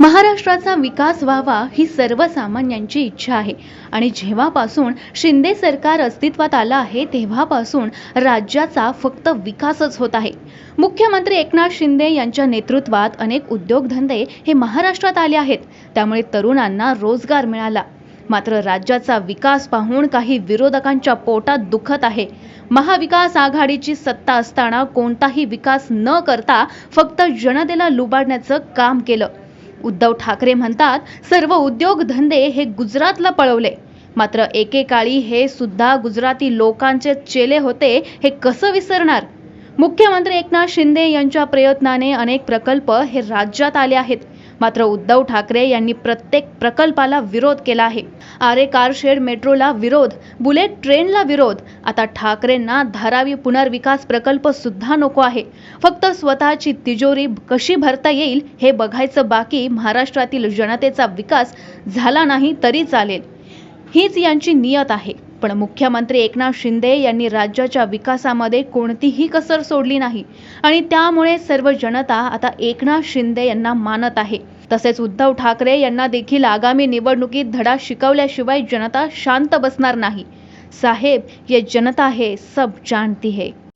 महाराष्ट्राचा विकास व्हावा ही सर्वसामान्यांची इच्छा आहे. आणि जेव्हापासून शिंदे सरकार अस्तित्वात आलं आहे तेव्हापासून राज्याचा फक्त विकासच होत आहे. मुख्यमंत्री एकनाथ शिंदे यांच्या नेतृत्वात अनेक उद्योगधंदे हे महाराष्ट्रात आले आहेत. त्यामुळे तरुणांना रोजगार मिळाला. मात्र राज्याचा विकास पाहून काही विरोधकांच्या पोटात दुखत आहे. महाविकास आघाडीची सत्ता असताना कोणताही विकास न करता फक्त जनतेला लुबाडण्याचं काम केलं. उद्धव ठाकरे म्हणतात सर्व उद्योगधंदे हे गुजरातला पळवले. मात्र एकेकाळी हे सुद्धा गुजराती लोकांचे चेले होते हे कसं विसरणार? मुख्यमंत्री एकनाथ शिंदे यांच्या प्रयत्नाने अनेक प्रकल्प हे राज्यात आले आहेत. मात्र उद्धव ठाकरे यांनी प्रत्येक प्रकल्पाला विरोध केला आहे. आरे कारशेड मेट्रोला विरोध बुलेट ट्रेनला विरोध आता ठाकरेंना धारावी पुनर्विकास प्रकल्प सुद्धा नको आहे. फक्त स्वतःची तिजोरी कशी भरता येईल हे बघायचं बाकी महाराष्ट्रातील जनतेचा विकास झाला नाही तरी चालेल. हीच यांची नियत आहे. पण मुख्यमंत्री एकनाथ शिंदे यांनी राज्याच्या विकासामध्ये कोणतीही कसर सोडली नाही. आणि त्यामुळे सर्व जनता आता एकनाथ शिंदे यांना मानत आहे. तसेच उद्धव ठाकरे यांना देखील आगामी निवडणुकीत धडा शिकवल्याशिवाय जनता शांत बसणार नाही. साहेब ये जनता है सब जानती है।